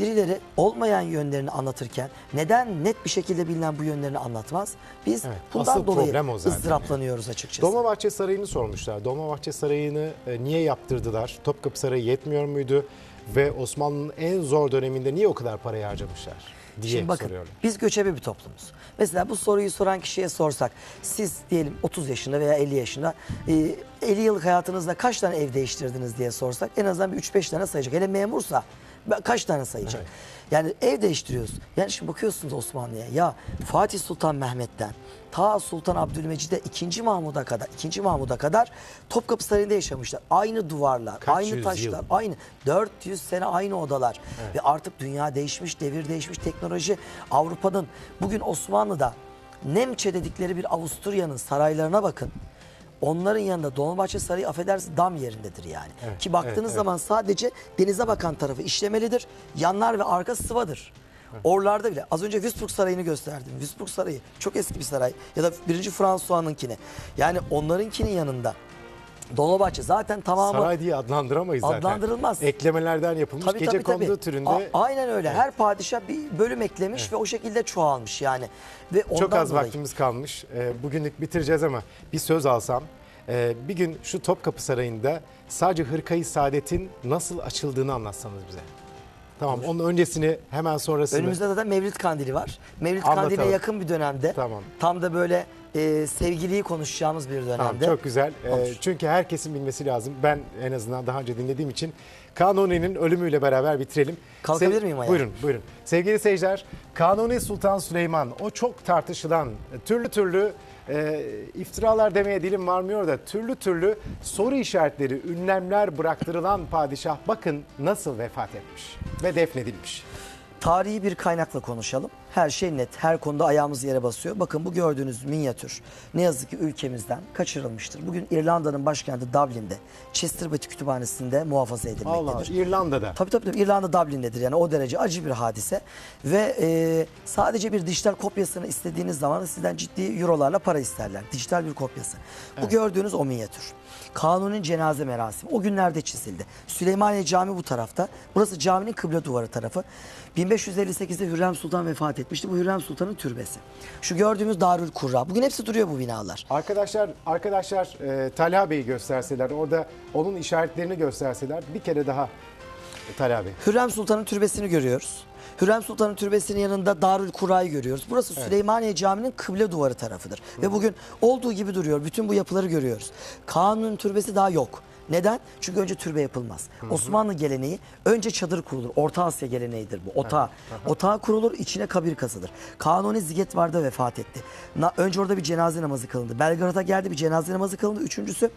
birileri olmayan yönlerini anlatırken neden net bir şekilde bilinen bu yönlerini anlatmaz? Biz Evet, bundan dolayı ızdıraplanıyoruz açıkçası. Dolmabahçe Sarayı'nı sormuşlar. Dolmabahçe Sarayı'nı e, niye yaptırdılar? Topkapı Sarayı yetmiyor muydu? Ve Osmanlı'nın en zor döneminde niye o kadar parayı harcamışlar diye Şimdi bakın soruyorlar. biz göçebe bir toplumuz. Mesela bu soruyu soran kişiye sorsak siz diyelim 30 yaşında veya 50 yaşında e, 50 yıllık hayatınızda kaç tane ev değiştirdiniz diye sorsak en azından bir 3-5 tane sayacak. Hele memursa kaç tane sayacak? Evet. Yani ev değiştiriyoruz. Yani şimdi bakıyorsunuz Osmanlı'ya ya Fatih Sultan Mehmet'ten ta Sultan Abdülmecid'e 2. Mahmud'a kadar 2. Mahmud'a kadar Topkapı Sarayı'nda yaşamışlar. Aynı duvarlar, Kaç aynı taşlar, yıl? aynı 400 sene aynı odalar ve artık dünya değişmiş, devir değişmiş, teknoloji Avrupa'nın bugün Osmanlı'da Nemçe dedikleri bir Avusturya'nın saraylarına bakın. Onların yanında Dolmabahçe Sarayı affedersin dam yerindedir yani. Evet, Ki baktığınız evet, evet. zaman sadece denize bakan tarafı işlemelidir. Yanlar ve arka sıvadır. Oralarda bile az önce Würzburg Sarayı'nı gösterdim. Würzburg Sarayı çok eski bir saray ya da 1. François'nınkini. Yani onlarınkinin yanında Dolmabahçe zaten tamamı Saray diye adlandıramayız zaten. Adlandırılmaz. Eklemelerden yapılmış Tabii, gece tabii, tabii. türünde. A- aynen öyle. Her padişah bir bölüm eklemiş ve o şekilde çoğalmış yani. Ve ondan Çok az dolayı- vaktimiz kalmış. Ee, bugünlük bitireceğiz ama bir söz alsam. Ee, bir gün şu Topkapı Sarayı'nda sadece Hırkayı Saadet'in nasıl açıldığını anlatsanız bize. Tamam onun öncesini hemen sonrasını. Önümüzde zaten Mevlid Kandili var. Mevlid Anlatalım. Kandili'ne yakın bir dönemde. Tamam. Tam da böyle e, sevgiliyi konuşacağımız bir dönemde. Tamam, çok güzel. Olur. çünkü herkesin bilmesi lazım. Ben en azından daha önce dinlediğim için Kanuni'nin ölümüyle beraber bitirelim. Kalkabilir miyim ayağa? Buyurun, buyurun. Sevgili seyirciler, Kanuni Sultan Süleyman o çok tartışılan türlü türlü e, iftiralar demeye dilim varmıyor da türlü türlü soru işaretleri, ünlemler bıraktırılan padişah bakın nasıl vefat etmiş ve defnedilmiş. Tarihi bir kaynakla konuşalım. Her şey net. Her konuda ayağımız yere basıyor. Bakın bu gördüğünüz minyatür ne yazık ki ülkemizden kaçırılmıştır. Bugün İrlanda'nın başkenti Dublin'de Chesterfield Kütüphanesi'nde muhafaza edilmektedir. Allah İrlanda'da. Tabii tabii tabii. İrlanda Dublin'dedir yani o derece acı bir hadise. Ve e, sadece bir dijital kopyasını istediğiniz zaman sizden ciddi eurolarla para isterler. Dijital bir kopyası. Bu gördüğünüz o minyatür. Kanunun cenaze merasimi o günlerde çizildi. Süleymaniye Camii bu tarafta. Burası caminin kıble duvarı tarafı. 1558'de Hürrem Sultan vefat etmişti. Bu Hürrem Sultan'ın türbesi. Şu gördüğümüz Darül Kurra. Bugün hepsi duruyor bu binalar. Arkadaşlar arkadaşlar e, Talha Bey'i gösterseler, orada onun işaretlerini gösterseler bir kere daha Talha Bey. Hürrem Sultan'ın türbesini görüyoruz. Hürrem Sultan'ın türbesinin yanında Darül Kura'yı görüyoruz. Burası Süleymaniye Camii'nin kıble duvarı tarafıdır. Ve bugün olduğu gibi duruyor. Bütün bu yapıları görüyoruz. Kanun türbesi daha yok. Neden? Çünkü önce türbe yapılmaz. Osmanlı geleneği önce çadır kurulur. Orta Asya geleneğidir bu. Otağı. Otağı kurulur, içine kabir kazılır. Kanuni Zigetvar'da vefat etti. Na- önce orada bir cenaze namazı kılındı. Belgrad'a geldi bir cenaze namazı kılındı. Üçüncüsü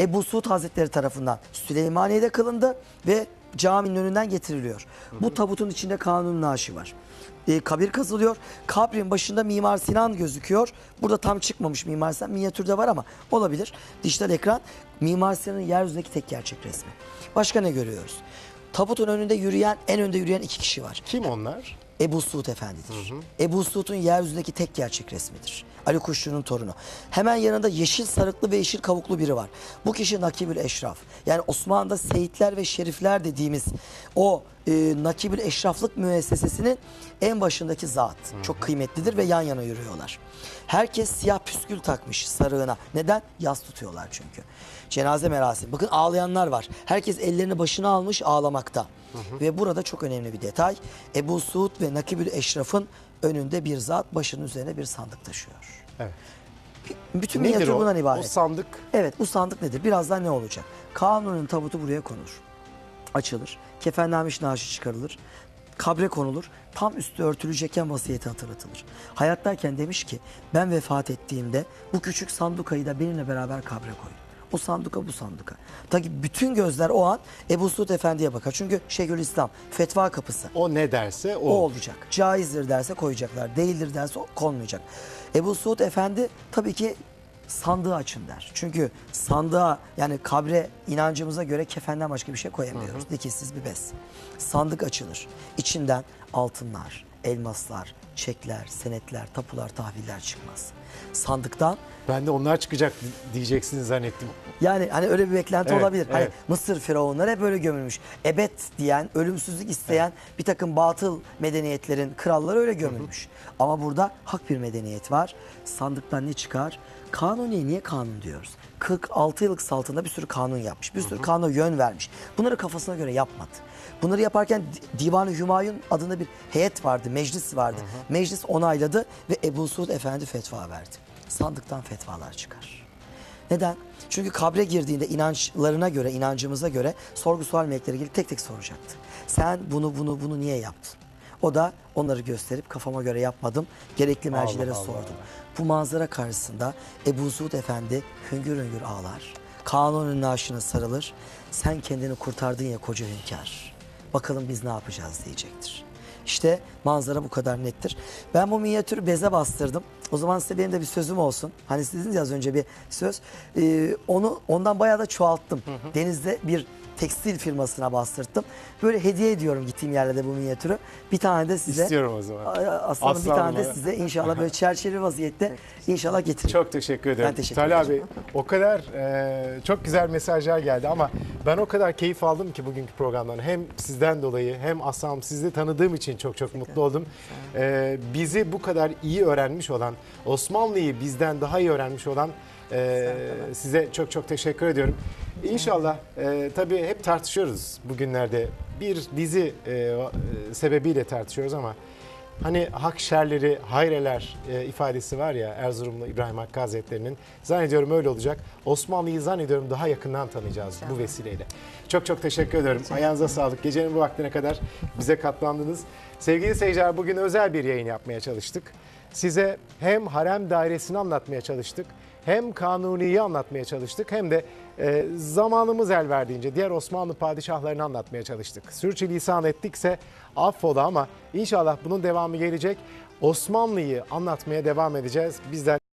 Ebu Suud Hazretleri tarafından Süleymaniye'de kılındı ve caminin önünden getiriliyor. Bu tabutun içinde kanun naaşı var. E, kabir kazılıyor. Kabrin başında Mimar Sinan gözüküyor. Burada tam çıkmamış Mimar Sinan. Minyatürde var ama olabilir. Dijital ekran Mimar Sinan'ın yeryüzündeki tek gerçek resmi. Başka ne görüyoruz? Tabutun önünde yürüyen, en önde yürüyen iki kişi var. Kim onlar? Ebu Suud Efendi'dir. Ebu Suud'un yeryüzündeki tek gerçek resmidir. Ali Kuşçu'nun torunu. Hemen yanında yeşil sarıklı ve yeşil kavuklu biri var. Bu kişi Nakibül Eşraf. Yani Osmanlı'da seyitler ve şerifler dediğimiz o e, Nakibül Eşraflık müessesesinin en başındaki zat. Çok kıymetlidir ve yan yana yürüyorlar. Herkes siyah püskül takmış sarığına. Neden? Yas tutuyorlar çünkü. Cenaze merasimi. Bakın ağlayanlar var. Herkes ellerini başına almış ağlamakta. Ve burada çok önemli bir detay. Ebu Suud ve Nakibül Eşraf'ın önünde bir zat başının üzerine bir sandık taşıyor. Evet. Bütün minyatür o? bundan O ibaret. sandık Evet bu sandık nedir? Birazdan ne olacak? Kanunun tabutu buraya konur. Açılır. Kefenlenmiş naaşı çıkarılır. Kabre konulur. Tam üstü örtülecekken vasiyeti hatırlatılır. Hayattayken demiş ki ben vefat ettiğimde bu küçük sandukayı da benimle beraber kabre koyun. O sanduka bu sanduka. Tabi bütün gözler o an Ebu Suud Efendi'ye bakar. Çünkü Şeyhülislam fetva kapısı. o ne derse o. O olacak. Caizdir derse koyacaklar. Değildir derse konmayacak. Ebu Suud Efendi tabii ki sandığı açın der. Çünkü sandığa yani kabre inancımıza göre kefenden başka bir şey koyamıyoruz. Dikişsiz bir bez. Sandık açılır. İçinden altınlar, elmaslar, çekler, senetler, tapular, tahviller çıkmaz. Sandıktan Ben de onlar çıkacak diyeceksiniz zannettim. yani hani öyle bir beklenti Evet, olabilir. Hani evet. Mısır firavunları hep böyle gömülmüş. Ebed diyen, ölümsüzlük isteyen bir takım batıl medeniyetlerin kralları öyle gömülmüş. Ama burada hak bir medeniyet var. Sandıktan ne çıkar? Kanuni niye kanun diyoruz? 46 yıllık saltında bir sürü kanun yapmış. Bir sürü kanuna yön vermiş. Bunları kafasına göre yapmadı. Bunları yaparken Di- Divan-ı Hümayun adında bir heyet vardı, meclis vardı. Meclis onayladı ve Ebu Suud Efendi fetva verdi. Sandıktan fetvalar çıkar. Neden? Çünkü kabre girdiğinde inançlarına göre, inancımıza göre sorgu sual melekleri gelip tek tek soracaktı. Sen bunu bunu bunu niye yaptın? O da onları gösterip kafama göre yapmadım. Gerekli mercilere Allah Allah. sordum. Bu manzara karşısında Ebu Suud Efendi hüngür hüngür ağlar. Kanunun naaşına sarılır. Sen kendini kurtardın ya koca hünkâr. Bakalım biz ne yapacağız diyecektir. İşte manzara bu kadar nettir. Ben bu minyatürü beze bastırdım. O zaman size benim de bir sözüm olsun. Hani siz dediniz ya az önce bir söz. Ee, onu ondan bayağı da çoğalttım. Denizde bir tekstil firmasına bastırttım. Böyle hediye ediyorum gittiğim yerlerde bu minyatürü. Bir tane de size. İstiyorum o zaman. Aslanım bir Aslanım tane de size inşallah böyle çerçeve vaziyette inşallah getireyim. Çok teşekkür ederim. Ben teşekkür Talha ederim. Bey o kadar e, çok güzel mesajlar geldi ama ben o kadar keyif aldım ki bugünkü programdan. Hem sizden dolayı hem Aslan sizi tanıdığım için çok çok mutlu oldum. E, bizi bu kadar iyi öğrenmiş olan, Osmanlı'yı bizden daha iyi öğrenmiş olan e, size çok çok teşekkür ediyorum. İnşallah e, tabii hep tartışıyoruz bugünlerde. Bir dizi e, e, sebebiyle tartışıyoruz ama Hani hak şerleri, hayreler e, ifadesi var ya Erzurumlu İbrahim Hakkı Hazretleri'nin. Zannediyorum öyle olacak. Osmanlı'yı zannediyorum daha yakından tanıyacağız bu vesileyle. Çok çok teşekkür ederim. Ayağınıza sağlık. Gecenin bu vaktine kadar bize katlandınız. Sevgili seyirciler bugün özel bir yayın yapmaya çalıştık. Size hem harem dairesini anlatmaya çalıştık hem Kanuni'yi anlatmaya çalıştık hem de e, zamanımız el verdiğince diğer Osmanlı padişahlarını anlatmaya çalıştık. Sürçülisan ettikse affola ama inşallah bunun devamı gelecek. Osmanlı'yı anlatmaya devam edeceğiz. Bizden